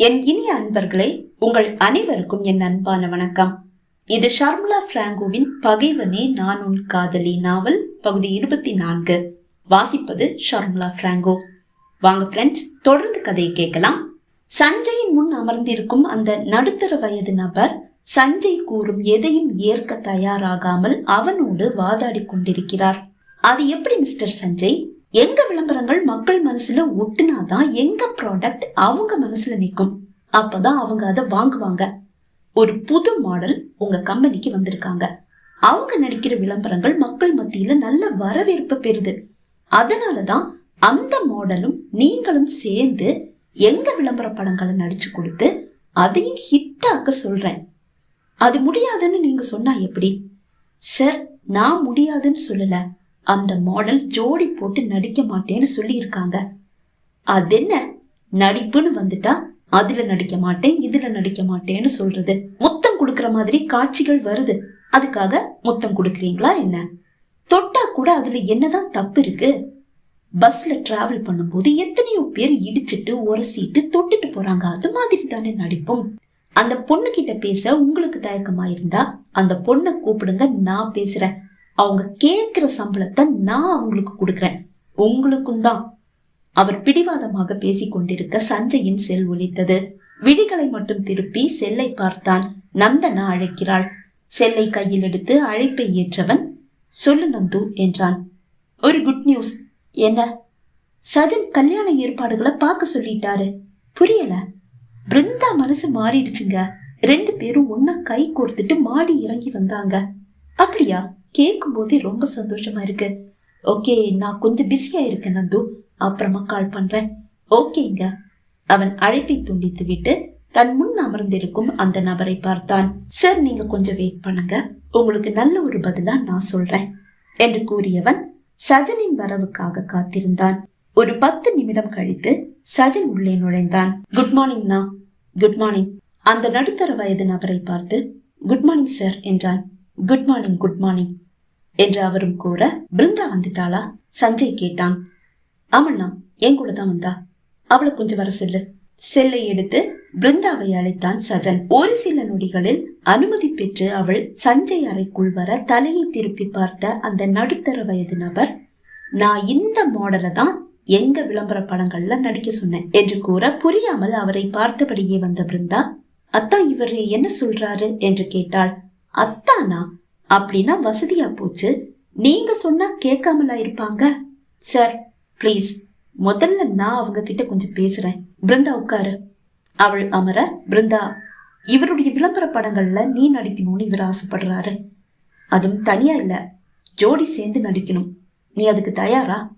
என் இனிய அன்பர்களே உங்கள் அனைவருக்கும் என் அன்பான வணக்கம். இது ஷர்மிளா பிராங்கோவின் பகைவனே நான் உன் காதலி நாவல் பகுதி இருபத்தி நான்கு. வாசிப்பது ஷர்மிளா பிராங்கோ. வாங்க ஃப்ரெண்ட்ஸ் தொடர்ந்து கதையை கேட்கலாம். சஞ்சயின் முன் அமர்ந்திருக்கும் அந்த நடுத்தர வயது நபர் சஞ்சய் கூறும் எதையும் ஏற்க தயாராகாமல் அவனோடு வாதாடி கொண்டிருக்கிறார். அது எப்படி மிஸ்டர் சஞ்சய்? எங்க விளம்பரங்கள் மக்கள் மனசுல ஒட்டுனாதான் எங்க ப்ராடக்ட் அவங்க மனசுல நிற்கும் அப்பதான் அவங்க அதை வாங்குவாங்க. ஒரு புது மாடல் உங்க கம்பெனிக்கு வந்திருக்காங்க. அவங்க நடிக்கிற விளம்பரங்கள் மக்கள் மத்தியில நல்ல வரவேற்பு பெறுது. அதனாலதான் அந்த மாடலும் நீங்களும் சேர்ந்து எங்க விளம்பர படங்களை நடிச்சு கொடுத்து அதையும் ஹிட்டாக்க சொல்றேன். அது முடியாதுன்னு நீங்க சொன்னா எப்படி? சார் நான் முடியாதுன்னு சொல்லல. அந்த மாடல் ஜோடி போட்டு நடிக்க மாட்டேன்னு சொல்லியிருக்காங்க. அதென்ன அது என்ன? நடிப்புன்னு வந்துட்டா அதுல நடிக்க மாட்டேன் இதுல நடிக்க மாட்டேன்னு சொல்றது. முத்தம் கொடுக்கற மாதிரி காட்சிகள் வருது. அதுக்காக முத்தம் கொடுக்கறீங்களா என்ன? தொட்டா கூட அதுல என்னதான் தப்பு இருக்கு? பஸ்ல டிராவல் பண்ணும்போது எத்தனையோ பேர் இடிச்சிட்டு உரசிட்டு தொட்டுட்டு போறாங்க. அது மாதிரி தானே நடிப்போம். அந்த பொண்ணு கிட்ட பேச உங்களுக்கு தயக்கமா இருந்தா அந்த பொண்ணை கூப்பிடுங்க நான் பேசுறேன். அவங்க கேட்கிற சம்பளத்தை நான் அவங்களுக்கு கொடுக்குறேன். உங்களுக்கும் தான். அவர் பிடிவாதமாக பேசிக் கொண்டிருக்க சஞ்சயின் செல் ஒலித்தது. விழிகளை மட்டும் திருப்பி செல்லை பார்த்தான். நந்தனா அழைக்கிறாள். செல்லை கையில் எடுத்து அழைப்பை ஏற்றவன் சொல்லு நந்து என்றான். ஒரு குட் நியூஸ் என்ன? சஜன் கல்யாண ஏற்பாடுகளை பார்க்க சொல்லிட்டாரு. புரியல. பிருந்தா மனசு மாறிடுச்சுங்க. ரெண்டு பேரும் ஒன்னா கை கோர்த்துட்டு மாடி இறங்கி வந்தாங்க. அப்படியா? கேட்கும் போதே ரொம்ப சந்தோஷமா இருக்கு. ஓகே நான் கொஞ்சம் பிஸியா இருக்கேன் நந்து. அப்புறமா கால் பண்றேன். ஓகேங்க. அவன் அழைப்பை துண்டித்து விட்டு தன் முன் அமர்ந்திருக்கும் அந்த நபரை பார்த்தான். சார் நீங்க கொஞ்சம் வெயிட் பண்ணுங்க. உங்களுக்கு நல்ல ஒரு பதிலா நான் சொல்றேன் என்று கூறியவன் சஜனின் வரவுக்காக காத்திருந்தான். ஒரு பத்து நிமிடம் கழித்து சஜன் உள்ளே நுழைந்தான். குட் மார்னிங்ண்ணா குட் மார்னிங் அந்த நடுத்தர வயது நபரை பார்த்து குட் மார்னிங் சார் என்றான். குட் மார்னிங் குட் மார்னிங் என்று அவரும் கூற பிருந்தா வந்துட்டாளா? சஞ்சய் கேட்டான். ஆமண்ணா என் கூட தான் வந்தா. அவளை கொஞ்சம் வர சொல்லு. செல்லை எடுத்து பிருந்தாவை அழைத்தான் சஜன். ஒரு சில நொடிகளில் அனுமதி பெற்று அவள் சஞ்சய் அறைக்குள் வர தலையை திருப்பி பார்த்த அந்த நடுத்தர வயது நபர் நான் இந்த மாடலை தான் எங்க விளம்பர படங்கள்ல நடிக்க சொன்னேன் என்று கூற புரியாமல் அவரை பார்த்தபடியே வந்த பிருந்தா அத்தா இவர் என்ன சொல்றாரு? என்று கேட்டாள். அத்தானா? அப்படின்னா வசதியா போச்சு. நீங்க சொன்னா கேட்காமலா இருப்பாங்க. Sir please. முதல்ல நான் அவங்க கிட்ட கொஞ்சம் பேசுறேன். பிருந்தா உட்காரு. அவள் அமர பிருந்தா இவருடைய விளம்பர படங்கள்ல நீ நடிக்கணும்னு இவர் ஆசைப்படுறாரு. அதுவும் தனியா இல்ல. ஜோடி சேர்ந்து நடிக்கணும். நீ அதுக்கு தயாரா?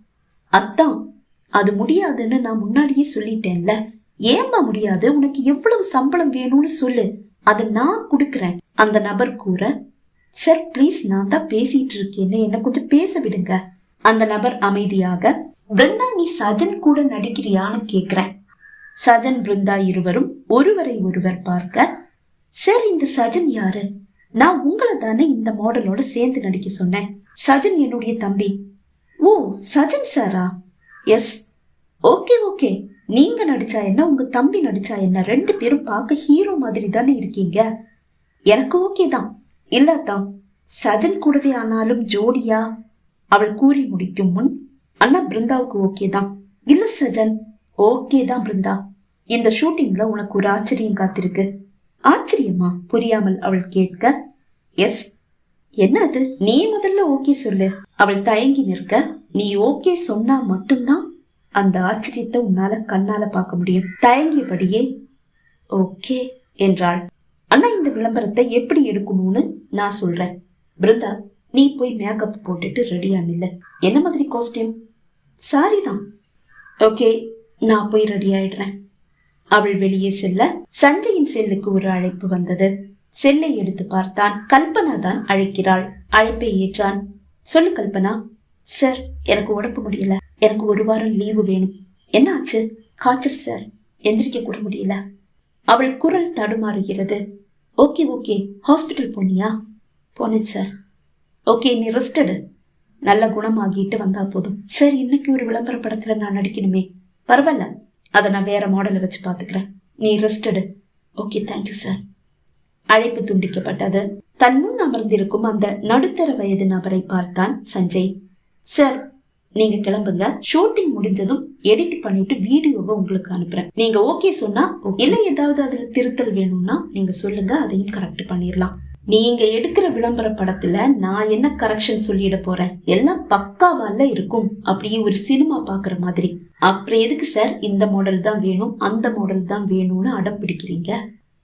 அத்தான் அது முடியாதுன்னு நான் முன்னாடியே சொல்லிட்டேன்ல. ஏம்மா முடியாது? உனக்கு எவ்வளவு சம்பளம் வேணும்னு சொல்லு. அதை நான் கொடுக்குறேன். அந்த நபர் கூற சார் ப்ளீஸ் நான் தான் பேசிட்டு இருக்கேன்னு என்ன கொஞ்சம் பேச விடுங்க. அந்த நபர் அமைதியாக பிருந்தா நீ சஜன் கூட நடிக்கிறியான்னு கேக்குறேன். சஜன் பிருந்தா இருவரும் ஒருவரை ஒருவர் பார்க்க சார் இந்த சஜன் யாரு? நான் உங்களை தானே இந்த மாடலோட சேர்ந்து நடிக்க சொன்னேன். சஜன் என்னுடைய தம்பி. ஓ சஜன் சாரா? எஸ் ஓகே ஓகே நீங்க நடிச்சா என்ன உங்க தம்பி நடிச்சா என்ன? ரெண்டு பேரும் பார்க்க ஹீரோ மாதிரி தானே இருக்கீங்க. எனக்கு ஓகே தான். இல்லாதான் சஜன் கூடவே ஆனாலும் ஜோடியா? அவள் கூறி முடிக்கும் முன் அண்ணா பிருந்தாவுக்கு ஓகே தான். இல்ல சஜன் ஓகே தான் பிருந்தா. இந்த ஷூட்டிங்ல உனக்கு ஒரு ஆச்சரியம் காத்திருக்கு. ஆச்சரியமா? புரியாமல் அவள் கேட்க எஸ் என்ன அது நீ முதல்ல ஓகே சொல்லு. அவள் தயங்கி நிற்க நீ ஓகே சொன்னா மட்டும்தான் அந்த ஆச்சரியத்தை உன்னால கண்ணால பார்க்க முடியும். தயங்கியபடியே ஓகே என்றாள். அண்ணா இந்த விளம்பரத்தை எப்படி எடுக்கணும்னு நான் சொல்றேன். பிருந்தா நீ போய் மேக்கப் போட்டுட்டு ரெடியா நில்ல. என்ன மாதிரி காஸ்டியூம் சாரி தான். ஓகே நான் போய் ரெடி ஆயிடுறேன். அவள் வெளியே செல்ல. சஞ்சயின் செல்லுக்கு ஒரு அழைப்பு வந்தது. செல்லை எடுத்து பார்த்தான். கல்பனா தான் அழைக்கிறாள். அழைப்பை ஏற்றான். சொல்லு கல்பனா சார் எனக்கு உடம்பு முடியல. எனக்கு ஒரு வாரம் லீவு வேணும். என்ன ஆச்சு காய்ச்சல் சார். எந்திரிக்க கூட முடியல. அவள் குரல் தடுமாறுகிறது. Okay okay. ஹாஸ்பிட்டல் போனியா? போனேன் சார். ஓகே நீ ரெஸ்டடு நல்ல குணமாகிட்டு வந்தா போதும். சார் இன்னைக்கு ஒரு விளம்பர படத்துல நான் நடிக்கணுமே. பரவாயில்ல. அதை நான் வேற மாடலை வச்சு பாத்துக்கிறேன். நீ ரெஸ்டடு ஓகே தேங்க்யூ சார் அழைப்பு துண்டிக்கப்பட்டது. தன் முன் அமர்ந்திருக்கும் அந்த நடுத்தர வயது நபரை பார்த்தான் சஞ்சய். சார் நீங்க கிளம்புங்க. ஷூட்டிங் முடிஞ்சதும் எடிட் பண்ணிட்டு வீடியோவை உங்களுக்கு அனுப்புறேன். நீங்க ஓகே சொன்னா. இல்ல ஏதாவது அதுல திருத்தல் வேணும்னா நீங்க சொல்லுங்க அதையும் கரெக்ட் பண்ணிடலாம் நீங்க எடுக்கிற விளம்பர படத்துல நான் என்ன கரெக்ஷன் சொல்லிட போறேன்? எல்லாம் பக்காவால இருக்கும். அப்படியே ஒரு சினிமா பாக்குற மாதிரி. அப்புறம் எதுக்கு சார் இந்த மாடல் தான் வேணும் அந்த மாடல் தான் வேணும்னு அடம் பிடிக்கிறீங்க?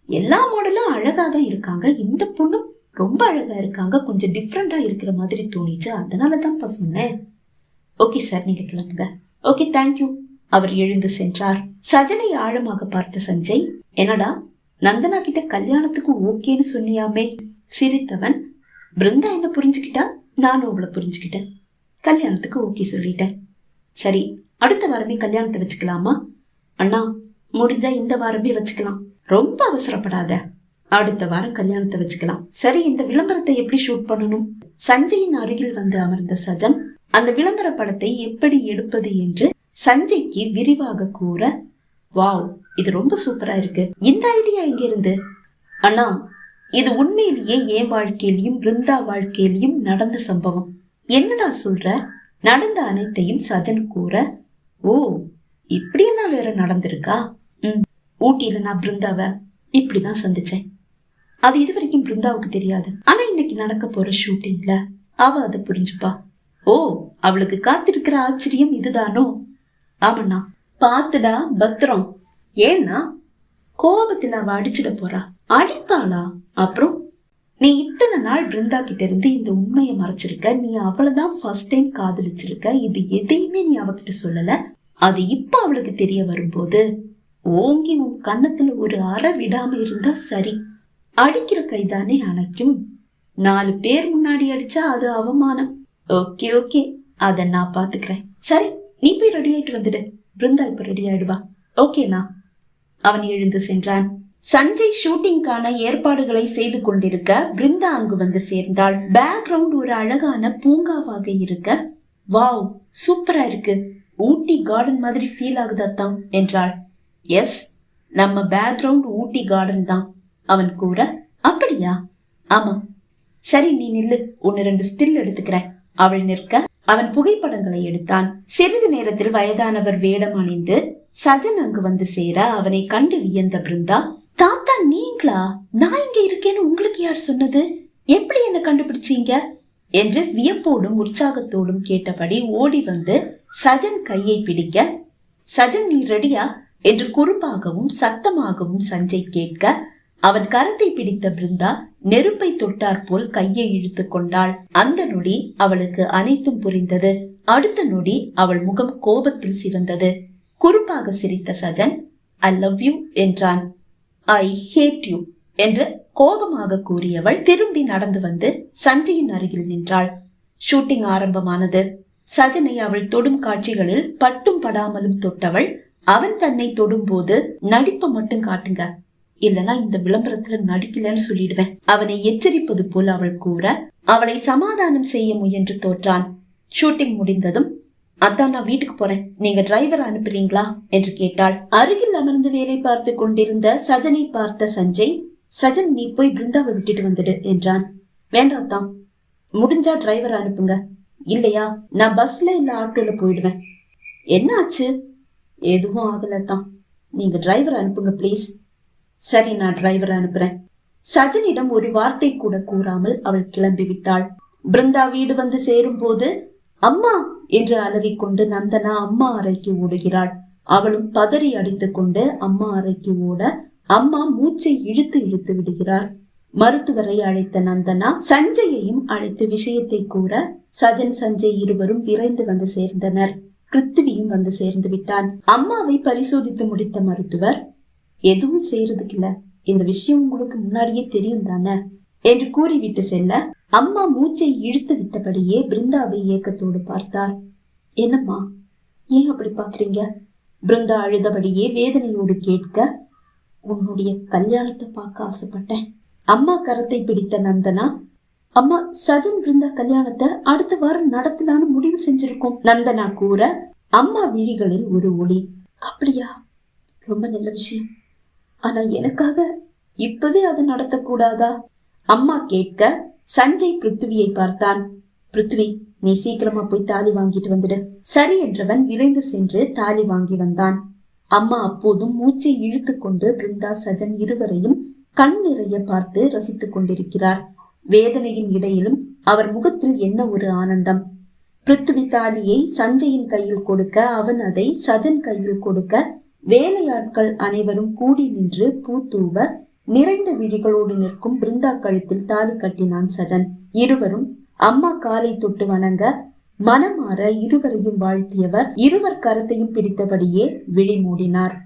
எல்லா மாடலும் அழகா தான் இருக்காங்க. இந்த பொண்ணும் ரொம்ப அழகா இருக்காங்க. கொஞ்சம் டிஃப்ரெண்டா இருக்கிற மாதிரி தோணிச்சு அதனால தான்ப்பா சொன்னேன். ஓகே சார் நீங்க கிளம்புங்க. ஓகே தேங்க்யூ அவர் எழுந்து சென்றார். சஜனை ஆழமாக பார்த்த சஞ்சய் என்னடா நந்தனா கிட்ட கல்யாணத்துக்கு ஓகேன்னு சொன்னியாமே. சிரித்தவன் பிருந்தா என்ன புரிஞ்சுக்கிட்டா? நானும் அவளை புரிஞ்சுக்கிட்டேன். கல்யாணத்துக்கு ஓகே சொல்லிட்டேன். சரி அடுத்த வாரமே கல்யாணத்தை வச்சுக்கலாமா? அண்ணா முடிஞ்சா இந்த வாரமே வச்சுக்கலாம். ரொம்ப அவசரப்படாத. அடுத்த வாரம் கல்யாணத்தை வச்சுக்கலாம். சரி இந்த விளம்பரத்தை எப்படி ஷூட் பண்ணணும்? சஞ்சயின் அருகில் வந்து அமர்ந்த சஜன் அந்த விளம்பர படத்தை எப்படி எடுப்பது என்று சஞ்சய்க்கு விரிவாக கூற வாவ் இது ரொம்ப சூப்பரா இருக்கு. இந்த ஐடியா எங்க இருந்து அண்ணா இது உண்மையிலேயே என் வாழ்க்கையிலையும் பிருந்தா வாழ்க்கையிலையும் நடந்த சம்பவம். என்னடா சொல்ற? நடந்த அனைத்தையும் சஜன் கூற ஓ இப்படியெல்லாம் வேற நடந்திருக்கா? ம் ஊட்டியில நான் பிருந்தாவை இப்படிதான் சந்திச்சேன். அது இது வரைக்கும் பிருந்தாவுக்கு தெரியாது. ஆனா இன்னைக்கு நடக்க போற ஷூட்டிங்ல அவ அதை புரிஞ்சுப்பா. ஓ அவளுக்கு காத்திருக்கிற ஆச்சரியம் இதுதானோ? ஆமண்ணா பாத்துடா பத்திரம். ஏன்னா கோபத்துல அவ அடிச்சிட போறா. அடிப்பாளா? அப்புறம் நீ இத்தனை நாள் பிருந்தா கிட்ட இருந்து இந்த உண்மையை மறைச்சிருக்க நீ அவளைதான் ஃபர்ஸ்ட் டைம் காதலிச்சிருக்க இது எதையுமே நீ அவகிட்ட சொல்லல. அது இப்ப அவளுக்கு தெரிய வரும்போது ஓங்கி உன் கன்னத்துல ஒரு அற விடாம இருந்தா சரி. அடிக்கிற கைதானே அணைக்கும். நாலு பேர் முன்னாடி அடிச்சா அது அவமானம். Okay okay. அத நான் பாத்துக்கிறேன் சரி நீ போய் ரெடி ஆயிட்டு வந்துடு. பிருந்தா இப்ப ரெடி ஆயிடுவா. ஓகேண்ணா அவன் எழுந்து சென்றான். சஞ்சய் ஷூட்டிங்கான ஏற்பாடுகளை செய்து கொண்டிருக்க பிருந்தா அங்கு வந்து சேர்ந்தாள். பேக்ரவுண்ட் ஒரு அழகான பூங்காவாக இருக்க. வாவ் சூப்பரா இருக்கு. ஊட்டி கார்டன் மாதிரி ஃபீல் ஆகுதாத்தான் என்றாள். எஸ் நம்ம பேக்ரவுண்ட் ஊட்டி கார்டன் தான். அவன் கூற அப்படியா? ஆமா சரி நீ நில்லு. ஒன்னு ரெண்டு ஸ்டில் எடுத்துக்கிறேன். அவள் நிற்க அவன் புகைப்படங்களை எடுத்தான். சிறிது நேரத்தில் வயதானவர் வேடம் அணிந்து சஜன் அங்கு வந்து சேர அவனை கண்டு வியந்த பிருந்தா தாத்தா நீங்களா? நான் இங்க இருக்கேன்னு உங்களுக்கு யார் சொன்னது? எப்படி என்ன கண்டுபிடிச்சீங்க? என்று வியப்போடும் உற்சாகத்தோடும் கேட்டபடி ஓடி வந்து சஜன் கையை பிடிக்க சஜன் நீ ரெடியா என்று குறுப்பாகவும் சத்தமாகவும் சஞ்சய் கேட்க அவன் கரத்தை பிடித்த பிருந்தா நெருப்பை தொட்டார் போல் கையை இழுத்து கொண்டாள். அந்த நொடி அவளுக்கு அனைத்தும் புரிந்தது. அடுத்த நொடி அவள் முகம் கோபத்தில் சிவந்தது. குறுப்பாக சிரித்த சஜன் ஐ லவ் யூ என்றான். ஐ ஹேட் யூ என்று கோபமாக கூறியவள் திரும்பி நடந்து வந்து சஞ்சயின் அருகில் நின்றாள். ஷூட்டிங் ஆரம்பமானது. சஜனை அவள் தொடும் காட்சிகளில் பட்டும் படாமலும் தொட்டவள் அவன் தன்னை தொடும்போது நடிப்பை மட்டும் காட்டுங்க. இல்லனா இந்த விளம்பரத்துல நடிக்கலன்னு சொல்லிடுவேன். அவனை எச்சரிப்பது போல் அவள் கூற அவளை சமாதானம் செய்ய முயன்று தோற்றான். ஷூட்டிங் முடிந்ததும் அதான் நான் வீட்டுக்கு போறேன். நீங்க டிரைவர் அனுப்புறீங்களா? என்று கேட்டாள். அருகில் அமர்ந்து வேலை பார்த்து கொண்டிருந்த சஜனை பார்த்த சஞ்சய் சஜன் நீ போய் பிருந்தாவை விட்டுட்டு வந்துடு என்றான். வேண்டாம் தான் முடிஞ்சா டிரைவர் அனுப்புங்க. இல்லையா நான் பஸ்ல இல்ல ஆட்டோல போயிடுவேன். என்ன ஆச்சு எதுவும் ஆகல தான் நீங்க டிரைவர் அனுப்புங்க ப்ளீஸ் சரி நான் டிரைவர் அனுப்புறேன். சஜனிடம் ஒரு வார்த்தை கூட கூறாமல் அவள் கிளம்பி விட்டாள் பிருந்தா வீடு வந்து சேரும் போது அம்மா! என்று அலறிக்கொண்டு நந்தனா அம்மா அறைக்கு ஓடுகிறாள். அவளும் பதறி அடித்துக் கொண்டு அம்மா அறைக்கு ஓட அம்மா மூச்சை இழுத்து இழுத்து விடுகிறார். மருத்துவரை அழைத்த நந்தனா சஞ்சயையும் அழைத்து விஷயத்தை கூற சஜன் சஞ்சய் இருவரும் விரைந்து வந்து சேர்ந்தனர். கிருத்துவியும் வந்து சேர்ந்து விட்டான். அம்மாவை பரிசோதித்து முடித்த மருத்துவர் எதுவும் செய்யறதுக்கு இல்ல இந்த விஷயம் உங்களுக்கு முன்னாடியே தெரியும் தானே? என்று கூறிவிட்டு செல்ல அம்மா மூச்சை இழுத்து விட்டபடியே பிருந்தாவை ஏக்கத்தோடு பார்த்தார் என்னம்மா ஏன் அப்படி பாக்குறீங்க பிருந்தா அழுதபடியே வேதனையோடு கேட்க உன்னுடைய கல்யாணத்தை பார்க்க ஆசைப்பட்டேன். அம்மா கரத்தை பிடித்த நந்தனா அம்மா சஜன் பிருந்தா கல்யாணத்தை அடுத்த வாரம் நடத்தலான்னு முடிவு செஞ்சிருக்கோம். நந்தனா கூற அம்மா விழிகளில் ஒரு ஒளி அப்படியா? ரொம்ப நல்ல விஷயம். ஆனா எனக்காக இப்பவே அது நடத்தக்கூடாதா? அம்மா கேட்க சஞ்சய் பிருத்துவியை பார்த்தான். பிருத்வி நீ சீக்கிரமா போய் தாலி வாங்கிட்டு வந்துடு. சரி என்றவன் விரைந்து சென்று தாலி வாங்கி வந்தான். அம்மா அப்போதும் மூச்சை இழுத்து கொண்டு பிருந்தா சஜன் இருவரையும் கண் நிறைய பார்த்து ரசித்துக் கொண்டிருக்கிறார். வேதனையின் இடையிலும் அவர் முகத்தில் என்ன ஒரு ஆனந்தம். பிருத்வி தாலியை சஞ்சயின் கையில் கொடுக்க அவன் அதை சஜன் கையில் கொடுக்க வேலையாட்கள் அனைவரும் கூடி நின்று பூத்தூவ நிறைந்த விழிகளோடு நிற்கும் பிருந்தா கழுத்தில் தாலி கட்டினான் சஜன். இருவரும் அம்மா காலை தொட்டு வணங்க மனமாற இருவரையும் வாழ்த்தியவர் இருவர் கரத்தையும் பிடித்தபடியே விழி மூடினார்.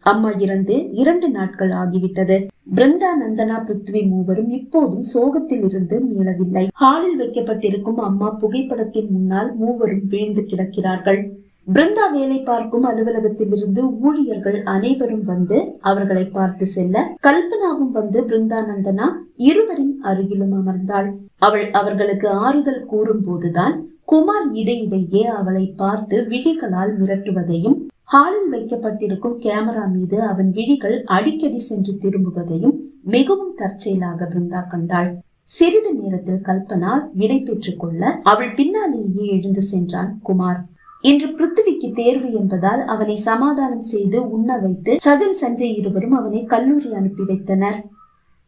அம்மா இறந்து இரண்டு நாட்கள் ஆகிவிட்டது. பிருந்தா நந்தனா பிருத்வி மூவரும் இப்போதும் சோகத்தில் இருந்து மீளவில்லை. ஹாலில் வைக்கப்பட்டிருக்கும் அம்மா புகைப்படத்தின் முன்னால் மூவரும் வீழ்ந்து கிடக்கிறார்கள். பிருந்தா வேலை பார்க்கும் அலுவலகத்திலிருந்து ஊழியர்கள் அனைவரும் வந்து அவர்களை பார்த்து செல்ல கல்பனாவும் வந்து பிருந்தா நந்தனா இருவரின் அருகிலும் அமர்ந்தாள். அவள் அவர்களுக்கு ஆறுதல் கூறும் போதுதான் குமார் இடையிடையே அவளை பார்த்து விழிகளால் மிரட்டுவதையும் ஹாலில் வைக்கப்பட்டிருக்கும் கேமரா மீது அவன் விழிகள் அடிக்கடி சென்று திரும்புவதையும் மிகவும் தற்செயலாக பிருந்தா கண்டாள். சிறிது நேரத்தில் கல்பனா விடை பெற்றுக் கொள்ள அவள் பின்னாலேயே எழுந்து சென்றான் குமார். இன்று பிருத்திவிக்கு தேர்வு என்பதால் அவனை சமாதானம் செய்து உண்ண வைத்து சஜன் சஞ்சய் இருவரும் அவனை கல்லூரி அனுப்பி வைத்தனர்.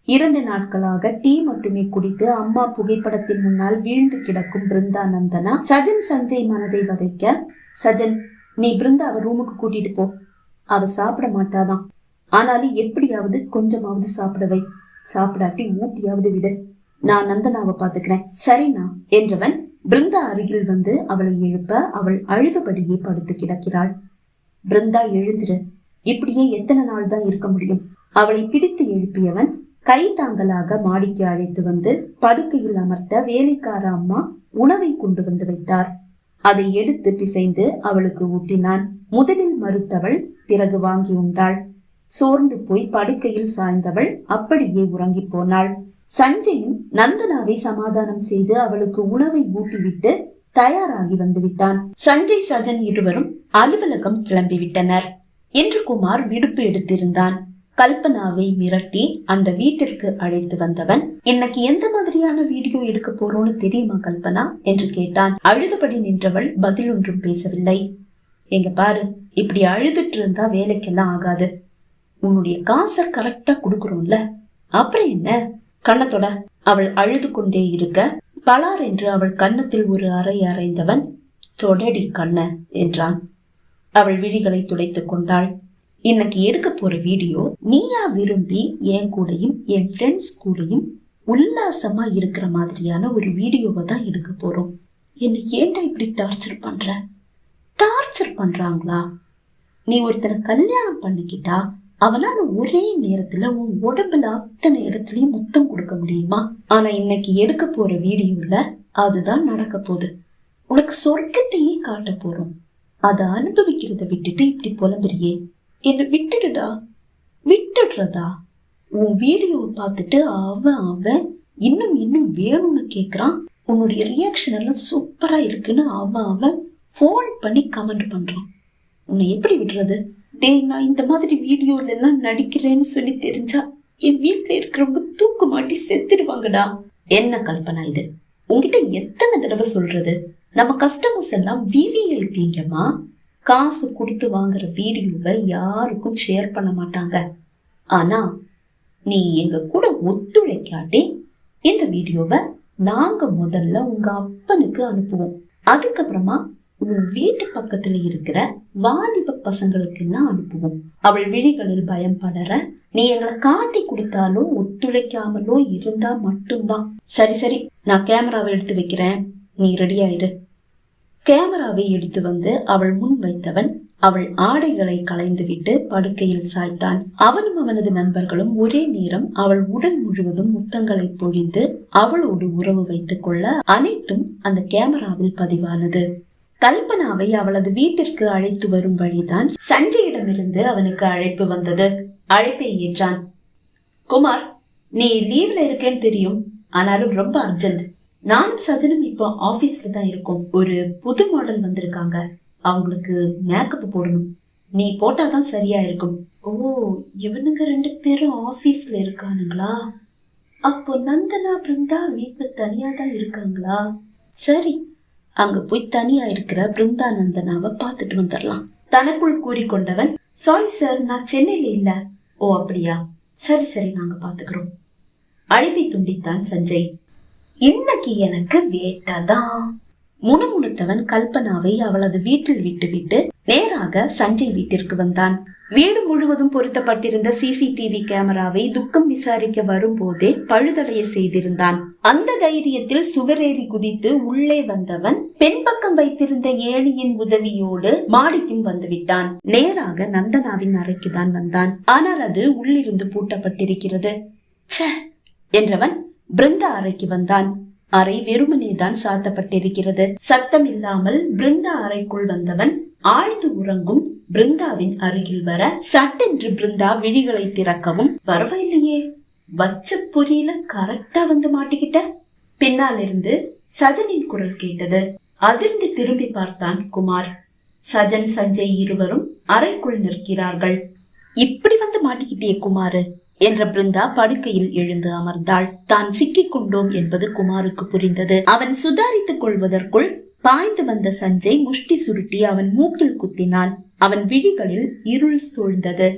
இரண்டு நாட்களாக டீ மட்டுமே குடித்து அம்மா புகைப்படத்தின் முன்னால் வீழ்ந்து கிடக்கும் பிருந்தா நந்தனா சஜன் சஞ்சய் மனதை வதைக்க சஜன் நீ பிருந்தாவை ரூமுக்கு கூட்டிட்டு போ. அவ சாப்பிட மாட்டாதான். ஆனாலும் எப்படியாவது கொஞ்சமாவது சாப்பிடவை சாப்பிடாட்டி ஊட்டியாவது விடு. நான் நந்தனாவை பாத்துக்கிறேன் சரிண்ணா. என்றவன் பிருந்தா அருகில் வந்து அவளை எழுப்ப அவள் அழுதபடியே படுத்து கிடக்கிறாள். பிருந்தா எழுந்திரு. இப்படியே எத்தனை நாள் தான் இருக்க முடியும்? அவளை பிடித்து எழுப்பியவன் கை தாங்கலாக மாடிக்கு அழைத்து வந்து படுக்கையில் அமர்த்த வேலைக்கார அம்மா உணவை கொண்டு வந்து வைத்தார். அதை எடுத்து பிசைந்து அவளுக்கு ஊட்டினான். முதலில் மறுத்தவள் பிறகு வாங்கி உண்டாள். சோர்ந்து போய் படுக்கையில் சாய்ந்தவள் அப்படியே உறங்கி போனாள். சஞ்சயும் நந்தனாவை சமாதானம் செய்து அவளுக்கு உணவை ஊட்டிவிட்டு தயாராகி வந்து விட்டான் சஞ்சய் சஜன் இருவரும் அலுவலகம் கிளம்பிவிட்டனர். என்று குமார் விடுப்பு எடுத்திருந்தான். கல்பனாவை மிரட்டி அந்த வீட்டிற்கு அழைத்து வந்தவன் இன்னைக்கு எந்த மாதிரியான வீடியோ எடுக்க போறோம்னு தெரியுமா கல்பனா? என்று கேட்டான். அழுதபடி நின்றவள் பதில் ஒன்றும் பேசவில்லை. எங்க பாரு இப்படி அழுதுட்டு இருந்தா வேலைக்கெல்லாம் ஆகாது. உன்னுடைய காசை கரெக்டா குடுக்கறோம்ல. அப்புறம் என்ன? கண்ணத்தோட அவள் அழுது கொண்டே இருக்க பலார் என்று அவள் கன்னத்தில் ஒரு அறை அறைந்தவன் தொடடி கண்ண என்றான். அவள் விழிகளை துடைத்துக் கொண்டாள். இன்னைக்கு எடுக்க போற வீடியோ நீயா விரும்பி என் கூடயும் என் ஃப்ரெண்ட்ஸ் கூடயும் உல்லாசமா இருக்கிற மாதிரியான ஒரு வீடியோவை தான் எடுக்க போறோம். என்னை ஏன்டா இப்படி டார்ச்சர் பண்ற? டார்ச்சர் பண்றாங்களா? நீ ஒருத்தனை கல்யாணம் பண்ணிக்கிட்டா அவளால ஒரே நேரத்துல உன் உடம்புல அத்தனை இடத்துலயும் முத்தம் கொடுக்க முடியுமா? ஆனா இன்னைக்கு எடுக்க போற வீடியோல அதுதான் நடக்க போகுது. உனக்கு சொர்க்கத்தையே காட்ட போறோம். அதை அனுபவிக்கிறத விட்டுட்டு இப்படி புலம்புறியே. என்னை விட்டுடுடா. விட்டுடுறதா? உன் வீடியோவை பார்த்துட்டு அவன் அவன் இன்னும் இன்னும் வேணும்னு கேக்குறான். உன்னுடைய ரியாக்ஷன் எல்லாம் சூப்பரா இருக்குன்னு அவன் அவன் ஃபோன் பண்ணி கமெண்ட் பண்றான். உன்னை எப்படி விடுறது? டேய் நான் இந்த மாதிரி வீடியோல எல்லாம் நடிக்கிறேன்னு சொல்லி தெரிஞ்சா என் வீட்டுல இருக்கிறவங்க தூக்கு மாட்டி செத்துடுவாங்கடா. என்ன கல்பனா இது? உங்ககிட்ட எத்தனை தடவை சொல்றது? நம்ம கஸ்டமர்ஸ் எல்லாம் விவிஐபிங்கம்மா காசு கொடுத்து வாங்குற வீடியோவை யாருக்கும் ஷேர் பண்ண மாட்டாங்க. ஆனா நீ எங்க கூட ஒத்துழைக்காட்டி இந்த வீடியோவை நாங்க முதல்ல உங்க அப்பனுக்கு அனுப்புவோம். அதுக்கப்புறமா உன் வீட்டு பக்கத்துல இருக்கிற வாலிப பசங்களுக்கு எல்லாம் அனுப்புவோம். அவள் விழிகளில் பயம் படற நீ எங்களை காட்டி கொடுத்தாலும் ஒத்துழைக்காமலோ இருந்தா மட்டும்தான். சரி சரி நான் கேமராவை எடுத்து வைக்கிறேன். நீ ரெடியாயிரு கேமராவை எடுத்து வந்து அவள் முன் வைத்தவன் அவள் ஆடைகளை களைந்துவிட்டு படுக்கையில் சாய்த்தான். அவனும் அவனது நண்பர்களும் ஒரே நேரம் அவள் உடல் முழுவதும் முத்தங்களை பொழிந்து அவளோடு உறவு வைத்துக் கொள்ள அனைத்தும் அந்த கேமராவில் பதிவானது. கல்பனாவை அவளது வீட்டிற்கு அழைத்து வரும் வழிதான் சஞ்சயிடமிருந்து அவனுக்கு அழைப்பு வந்தது. அழைப்பை ஏற்றான் குமார் நீ லீவ்ல இருக்கேன்னு தெரியும். ஆனாலும் ரொம்ப அர்ஜென்ட் நானும் சஜனும் இப்போ ஆபீஸ்ல தான் இருக்கோம். ஒரு புது மாடல் வந்திருக்காங்க. அவங்களுக்கு மேக்கப் போடணும். நீ போட்டாதான் சரியா இருக்கும். ஓ இவனுங்க ரெண்டு பேரும் ஆபீஸ்ல இருக்கானுங்களா? அப்போ நந்தனா பிருந்தா வீட்டுல தனியா தான் இருக்காங்களா? சரி அங்க போய் தனியா இருக்கிற பிருந்தானந்தனாவ பாத்துட்டு பார்த்துட்டு வந்துடலாம். தனக்குள் கூறிக்கொண்டவன் சாரி சார் நான் சென்னையில இல்ல. ஓ அப்படியா? சரி சரி நாங்க பாத்துக்கிறோம் அழைப்பை துண்டித்தான் சஞ்சய். இன்னைக்கு எனக்கு வேட்டாதான் முணுமுணுத்தவன் கல்பனாவை அவளது வீட்டில் விட்டுவிட்டு நேராக சஞ்சய் வீட்டிற்கு வந்தான். வீடு முழுவதும் பொருத்தப்பட்டிருந்த சிசிடிவி கேமராவை துக்கம் விசாரிக்க வரும்போதே பழுதடைய செய்திருந்தான். அந்த தைரியத்தில் சுவரேறி குதித்து உள்ளே வந்தவன் பெண் பக்கம் வைத்திருந்த ஏணியின் உதவியோடு மாடிக்கும் வந்துவிட்டான். நேராக நந்தனாவின் அறைக்குதான் வந்தான். ஆனால் அது உள்ளிருந்து பூட்டப்பட்டிருக்கிறது. ச என்றவன் பிருந்தா அறைக்கு வந்தான். அறை வெறுமனேதான் சாத்தப்பட்டிருக்கிறது. சத்தம் இல்லாமல் பிருந்தா அறைக்குள் வந்தவன் ஆழ்ந்து உறங்கும் பிருந்தாவின் அருகில் வர சட்டென்று பிருந்தா விழிகளை திறக்கவும் பரவாயில்லையே வச்ச பொரியில கரெக்டா வந்து மாட்டிக்கிட்ட? பின்னால் இருந்து சஜனின் குரல் கேட்டது. அதிர்ந்து திரும்பி பார்த்தான் குமார். சஜன் சஞ்சய் இருவரும் அறைக்குள் நிற்கிறார்கள். இப்படி வந்து மாட்டிக்கிட்டே குமாரு என்ற பிருந்தா படுக்கையில் எழுந்து அமர்ந்தாள். தான் சிக்கிக் கொண்டோம் என்பது குமாருக்கு புரிந்தது. அவன் சுதாரித்துக் கொள்வதற்குள் பாய்ந்து வந்த சஞ்சய் முஷ்டி சுருட்டி அவன் மூக்கில் குத்தினான். அவன் விழிகளில் இருள் சூழ்ந்தது.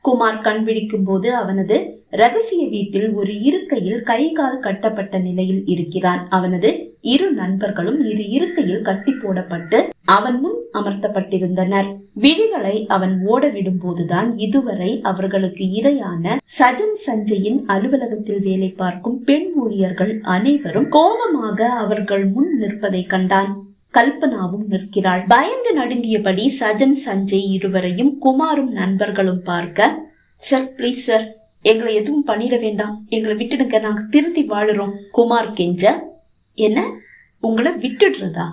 குமார் கண் விழிக்கும் போது அவனது ரகசிய வீட்டில் ஒரு இருக்கையில் கை கால் கட்டப்பட்ட நிலையில் இருக்கிறான். அவனது இரு நண்பர்களும் இரு இருக்கையில் கட்டி போடப்பட்டு அவன் முன் அமர்த்தப்பட்டிருந்தனர். விழிகளை அவன் ஓடவிடும் போதுதான் இதுவரை அவர்களுக்கு இரையான சஜன் சஞ்சயின் அலுவலகத்தில் வேலை பார்க்கும் பெண் ஊழியர்கள் அனைவரும் கோபமாக அவர்கள் முன் நிற்பதை கண்டான். கல்பனாவும் நிற்கிறாள். பயந்து நடுங்கியபடி சஜன் சஞ்சய் இருவரையும் குமாரும் நண்பர்களும் பார்க்க சார் பிளீஸ் சார் எங்களை எதுவும் பண்ணிட வேண்டாம். எங்களை விட்டுடுங்க. நாங்க திருத்தி வாழுறோம். குமார் கெஞ்ச என்ன? உங்களை விட்டுடுறதா?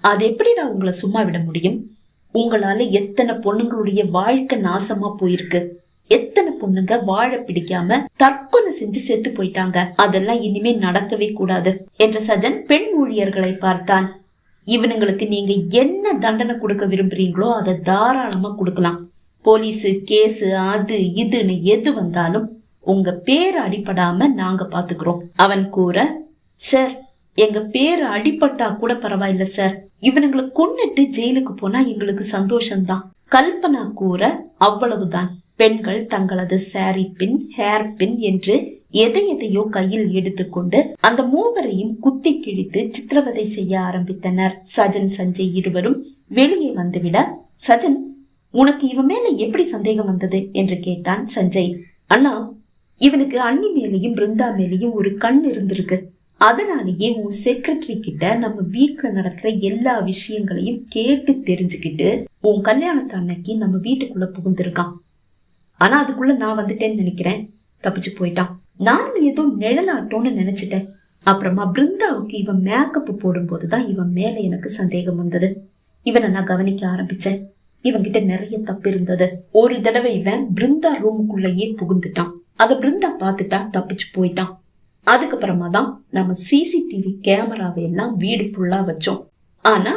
அது எப்படிடா உங்களை சும்மா விட முடியும்? உங்களால எத்தனை பொண்ணுங்களுடைய வாழ்க்கை நாசமா போயிருக்கு? எத்தனை பொண்ணுங்க வாழ பிடிக்காம தற்கொலை செஞ்சு செத்து போயிட்டாங்க? அதெல்லாம் இனிமே நடக்கவே கூடாது என்ற சஜன் பெண் ஊழியர்களை பார்த்தான். இவனுங்களுக்கு நீங்க என்ன தண்டனை கொடுக்க விரும்புறீங்களோ அதை தாராளமா கொடுக்கலாம். போலீஸு கேஸு அது இதுன்னு எது வந்தாலும் உங்க பேர் அடிபடாம நாங்க பாத்துக்கிறோம். அவன் கூற சார் எங்க பேர் அடிபட்டா கூட பரவாயில்ல சார். இவனுங்களை கொன்னுட்டு ஜெயிலுக்கு போனா எங்களுக்கு சந்தோஷம்தான். கல்பனா கூற அவ்வளவுதான். பெண்கள் தங்களது சாரி பின் ஹேர் பின் என்று எதை எதையோ கையில் எடுத்துக்கொண்டு அந்த மூவரையும் குத்தி கிழித்து சித்திரவதை செய்ய ஆரம்பித்தனர். சஜன் சஞ்சய் இருவரும் வெளியே வந்துவிட சஜன் உனக்கு இவன் மேல எப்படி சந்தேகம் வந்தது? என்று கேட்டான் சஞ்சய். அண்ணா இவனுக்கு அண்ணி மேலேயும் பிருந்தா மேலேயும் ஒரு கண் இருந்திருக்கு. அதனாலேயே உன் செக்ரட்டரி கிட்ட நம்ம வீட்டுல நடக்கிற எல்லா விஷயங்களையும் கேட்டு தெரிஞ்சுக்கிட்டு உன் கல்யாணத்து அன்னைக்கு நம்ம வீட்டுக்குள்ள புகுந்திருக்கான். ஆனா அதுக்குள்ள நான் வந்துட்டேன்னு நினைக்கிறேன். தப்பிச்சு போயிட்டான். நானும் ஏதோ நிழலாட்டோன்னு நினைச்சிட்டேன். அப்புறமா பிருந்தாவுக்கு இவன் மேக்கப் போடும்போது தான் இவன் மேல எனக்கு சந்தேகம் வந்தது. இவனை நான் கவனிக்க ஆரம்பிச்சேன். இவங்கிட்ட நிறைய தப்பு இருந்தது. ஒரு தடவை இவன் பிருந்தா ரூமுக்குள்ளேயே புகுந்துட்டான். அத பிருந்தா பார்த்துட்டா தப்பிச்சு போயிட்டான். அதுக்கப்புறமா தான் நம்ம சிசிடிவி கேமராவை எல்லாம் வீடு ஃபுல்லா வச்சோம். ஆனா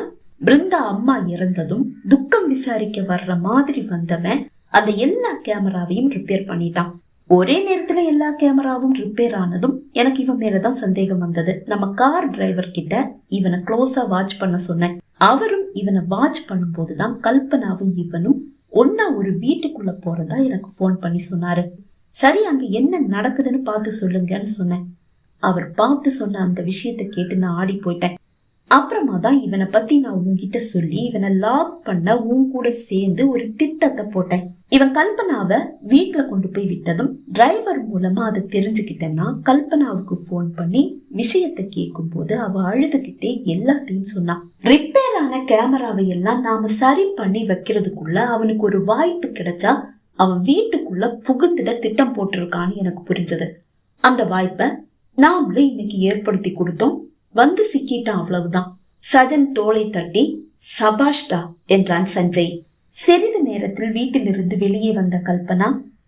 பிருந்தா அம்மா இறந்ததும் துக்கம் விசாரிக்க வர்ற மாதிரி வந்தவன் அந்த எல்லா கேமராவையும் ரிப்பேர் பண்ணிட்டான். ஒரே நேரத்துல எல்லா கேமராவும் ரிப்பேர் ஆனதும் எனக்கு இவன் மேலதான் சந்தேகம் வந்தது. நம்ம கார் டிரைவர் கிட்ட இவனை க்ளோஸா வாட்ச் பண்ண சொன்னேன். அவரும் இவனை வாட்ச் பண்ணும்போதுதான் கல்பனாவும் இவனும் ஒன்னா ஒரு வீட்டுக்குள்ள போறதா எனக்கு போன் பண்ணி சொன்னாரு. சரி அங்க என்ன நடக்குதுன்னு பார்த்து சொல்லுங்கன்னு சொன்னேன். அவர் பார்த்து சொன்ன அந்த விஷயத்த கேட்டு நான் ஆடி போயிட்டேன். அப்புறமா தான் இவனை பத்தி நான் உன்கிட்ட சொல்லி இவனை லாக் பண்ண உன் கூட சேர்ந்து ஒரு திட்டத்தை போட்டேன். இவன் கல்பனாவை வீட்டுல கொண்டு போய் விட்டதும் டிரைவர் மூலமா அதை தெரிஞ்சுக்கிட்டேன்னா கல்பனாவுக்கு போன் பண்ணி விஷயத்தை கேட்கும் போது அவ அழுதுகிட்டே எல்லாத்தையும் சொன்னான் ரிப்பேர் ஆன கேமராவை எல்லாம் நாம சரி பண்ணி வைக்கிறதுக்குள்ள அவனுக்கு ஒரு வாய்ப்பு கிடைச்சா அவன் வீட்டுக்குள்ள புகுத்திட திட்டம் போட்டிருக்கான்னு எனக்கு புரிஞ்சது. அந்த வாய்ப்பை நாமளும் இன்னைக்கு ஏற்படுத்தி கொடுத்தோம். வந்து சிக்கிட்டான் அவ்வளவுதான். சஜன் தோளை தட்டி சபாஷ்டா என்றான் சஞ்சய். சிறிது நேரத்தில் வீட்டிலிருந்து வெளியே வந்த கல்பனா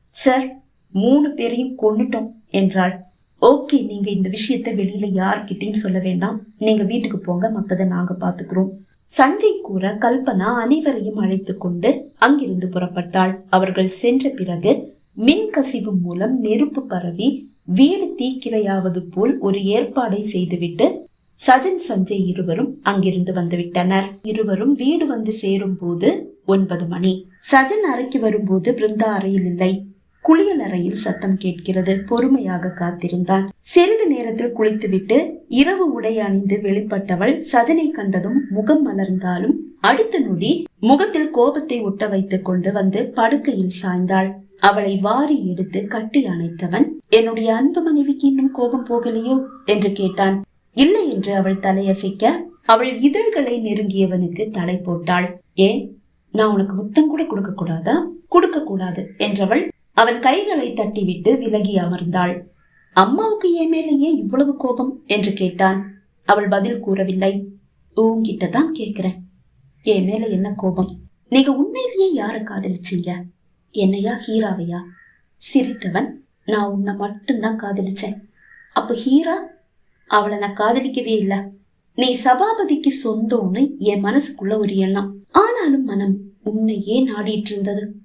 சார் மூணு பேரையும் கொண்டுட்டோம் என்றாள். ஓகே நீங்க இந்த விஷயத்த வெளியில யார்கிட்டயும் சொல்ல வேண்டாம். நீங்க வீட்டுக்கு போங்க மத்ததை நாங்க பாத்துக்கிறோம். சஞ்சய் கூற கல்பனா அனைவரையும் அழைத்து கொண்டு அங்கிருந்து புறப்பட்டாள். அவர்கள் சென்ற பிறகு மின் கசிவு மூலம் நெருப்பு பரவி வீடு தீக்கிரையாவது போல் ஒரு ஏற்பாடை செய்துவிட்டு சஜன் சஞ்சய் இருவரும் அங்கிருந்து வந்துவிட்டனர். இருவரும் வீடு வந்து சேரும் போது ஒன்பது மணி. சஜன் அறைக்கு வரும்போது பிருந்தா அறையில் இல்லை. குளியல் அறையில் சத்தம் கேட்கிறது. பொறுமையாக காத்திருந்தான். சிறிது நேரத்தில் குளித்துவிட்டு இரவு உடை அணிந்து வெளிப்பட்டவள் சஜனை கண்டதும் முகம் மலர்ந்தாலும் அடுத்த நொடி முகத்தில் கோபத்தை ஒட்ட வைத்துக் கொண்டு வந்து படுக்கையில் சாய்ந்தாள். அவளை வாரி எடுத்து கட்டி அணைத்தவன் என்னுடைய அன்பு மனைவிக்கு இன்னும் கோபம் போகலையோ? என்று கேட்டான். இல்லை என்று அவள் தலையசைக்க அவள் இதழ்களை நெருங்கியவனுக்கு தலை போட்டாள். ஏன் நான் உனக்கு முத்தம் கூட கொடுக்க கூடாதா? கொடுக்க கூடாது என்றவள் அவன் கைகளை தட்டிவிட்டு விலகி அமர்ந்தாள். அம்மாவுக்கு என் மேலேயே இவ்வளவு கோபம்? என்று கேட்டான். அவள் பதில் கூறவில்லை. உன்கிட்ட தான் கேக்குறேன் என் மேல என்ன கோபம்? நீங்க உண்மையிலேயே யார காதலிச்சீங்க? என்னையா ஹீராவையா? சிரித்தவன்? நான் உன்னை மட்டும்தான் காதலிச்சேன். அப்ப ஹீரா அவளை நான் காதலிக்கவே இல்ல. நீ சபாபதிக்கு சொந்தம்னு என் மனசுக்குள்ள ஒரு எண்ணம். ஆனாலும் மனம் உன்னையே நாடிட்டு இருந்தது.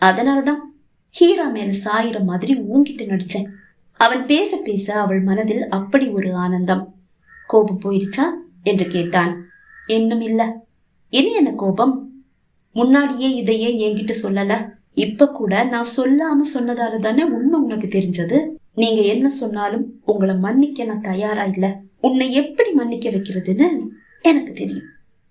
அதனாலதான் ஹீரா மேல சாயிற மாதிரி ஊங்கிட்டு நடிச்சேன். அவன் பேச பேச அவள் மனதில் அப்படி ஒரு ஆனந்தம். கோபம் போயிடுச்சா? என்று கேட்டான். இன்னும் இல்ல. இனி என்ன கோபம்? முன்னாடியே இதையே என்கிட்ட சொல்லல. இப்ப கூட நான் சொல்லாம சொன்னதால தானே உண்மை உனக்கு தெரிஞ்சது? நீங்க என்ன சொன்னாலும் உங்களை மன்னிக்க நான் தயாரா இல்ல. உன்னை எப்படி மன்னிக்க வைக்கிறதுன்னு எனக்கு தெரியும்.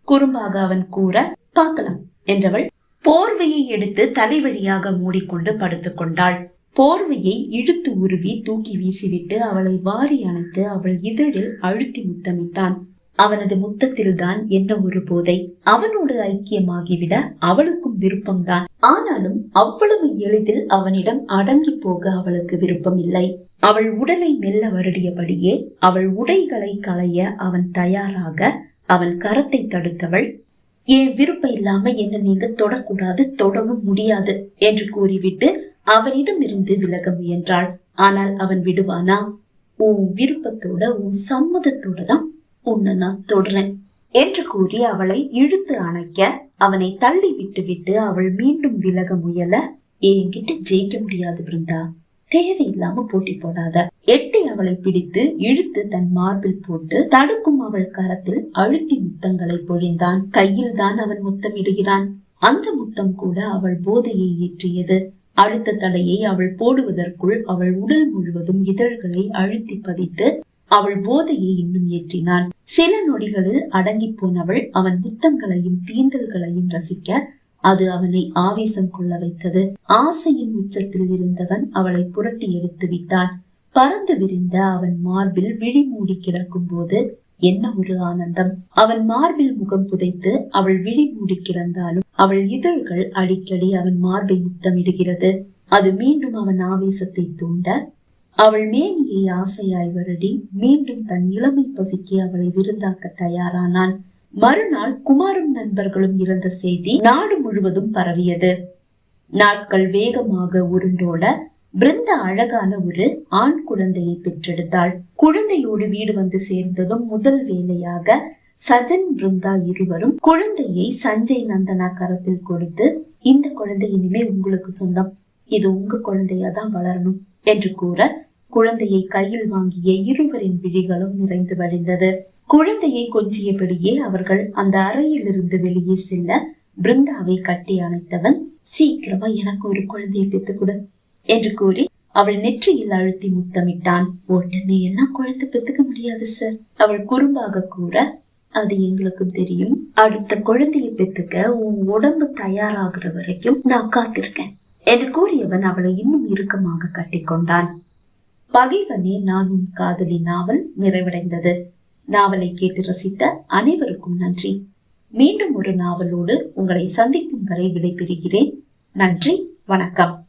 குறும்பாக அவன் கூற பார்க்கலாம் என்றவள் போர்வையை எடுத்து தலைவழியாக மூடிக்கொண்டு படுத்துக் கொண்டாள். போர்வையை இழுத்து உருவி தூக்கி வீசிவிட்டு அவளை வாரி அணைத்து அவள் இதழில் அழுத்தி முத்தமிட்டான். அவனது முத்தத்தில்தான் என்ன ஒரு போதை? அவனோடு ஐக்கியமாகிவிட அவளுக்கும் விருப்பம்தான். ஆனாலும் அவ்வளவு எளிதில் அவனிடம் அடங்கி போக அவளுக்கு விருப்பம் இல்லை அவள் உடலை மெல்ல வருடியபடியே அவள் உடைகளை களைய அவன் தயாராக அவன் கரத்தை தடுத்தவள் என் விருப்பம் இல்லாம என்ன நீங்க தொடக்கூடாது தொடவும் முடியாது என்று கூறிவிட்டு அவனிடம் இருந்து விலக முயன்றாள். ஆனால் அவன் விடுவானா? உன் விருப்பத்தோட உன் சம்மதத்தோட தான் உன்னை நான் தொடுறேன் என்று கூறி அவளை இழுத்து அணைக்க அவனை தள்ளி விட்டு விட்டு அவள் மீண்டும் விலக முயல என்கிட்ட ஜெயிக்க முடியாது பிருந்தா. தேவையில்லாம போட்டி போடாத. எட்டி அவளை பிடித்து இழுத்து தன் மார்பில் போட்டு தடுக்கும் அவள் கரத்தில் அழுத்தி முத்தங்களை பொழிந்தான். கையில் தான் அவன் முத்தமிடுகிறான். அந்த முத்தம் கூட அவள் போதையை ஏற்றியது. அடுத்த தடையை அவள் போடுவதற்குள் அவள் உடல் முழுவதும் இதழ்களை அழுத்தி பதித்து அவள் போதையை இன்னும் ஏற்றினான் சில நொடிகளில் அடங்கி போனவள் அவன் முத்தங்களையும் தீண்டல்களையும் ரசிக்க அது அவனை ஆவேசம் கொள்ள வைத்தது. ஆசையின் உச்சத்தில் இருந்தவன் அவளை புரட்டி எடுத்து விட்டான். பறந்து விரிந்த அவன் மார்பில் விழி மூடி கிடக்கும் போது என்ன ஒரு ஆனந்தம். அவன் மார்பில் முகம் புதைத்து அவள் விழி மூடி கிடந்தாலும் அவள் இதழ்கள் அடிக்கடி அவன் மார்பை முத்தமிடுகிறது. அது மீண்டும் அவன் ஆவேசத்தை தூண்ட அவள் மேனியை ஆசையாய் வருடி மீண்டும் தன் இளமை பசிக்கு அவளை விருந்தாக்க தயாரானான். மறுநாள் குமாரும் நண்பர்களும் இறந்த செய்தி நாடு முழுவதும் பரவியது. நாட்கள் வேகமாக உருண்டோட பிருந்தா அழகான ஒரு ஆண் குழந்தையை பெற்றெடுத்தாள். குழந்தையோடு வீடு வந்து சேர்ந்ததும் முதல் வேலையாக சஜன் பிருந்தா இருவரும் குழந்தையை சஞ்சய் நந்தனா கரத்தில் கொடுத்து இந்த குழந்தை இனிமே உங்களுக்கு சொந்தம். இது உங்க குழந்தையா தான் வளரணும் என்று கூற குழந்தையை கையில் வாங்கிய இருவரின் விழிகளும் நிறைந்து வழிந்தது. குழந்தையை கொஞ்சியபடியே அவர்கள் அந்த அறையில் இருந்து வெளியே செல்ல பிருந்தாவை கட்டி அணைத்தவன் சீக்கிரமா எனக்கு ஒரு குழந்தையை பெத்து கொடு என்று கூறி அவள் நெற்றியில் அழுத்தி முத்தமிட்டான். உடனே எல்லாம் குழந்தை பெத்துக்க முடியாது சார் அவள் குறும்பாக கூற அது எங்களுக்கும் தெரியும். அடுத்த குழந்தையை பெத்துக்க உன் உடம்பு தயாராகிற வரைக்கும் நான் காத்திருக்கேன் என்று கூறியவன் அவளை இன்னும் இறுக்கமாக கட்டிக்கொண்டான். பகைவனே நான் உன் காதலி நாவல் நிறைவடைந்தது. நாவலை கேட்டு ரசித்த அனைவருக்கும் நன்றி. மீண்டும் ஒரு நாவலோடு உங்களை சந்திக்கும் வரை விடைபெறுகிறேன். நன்றி வணக்கம்.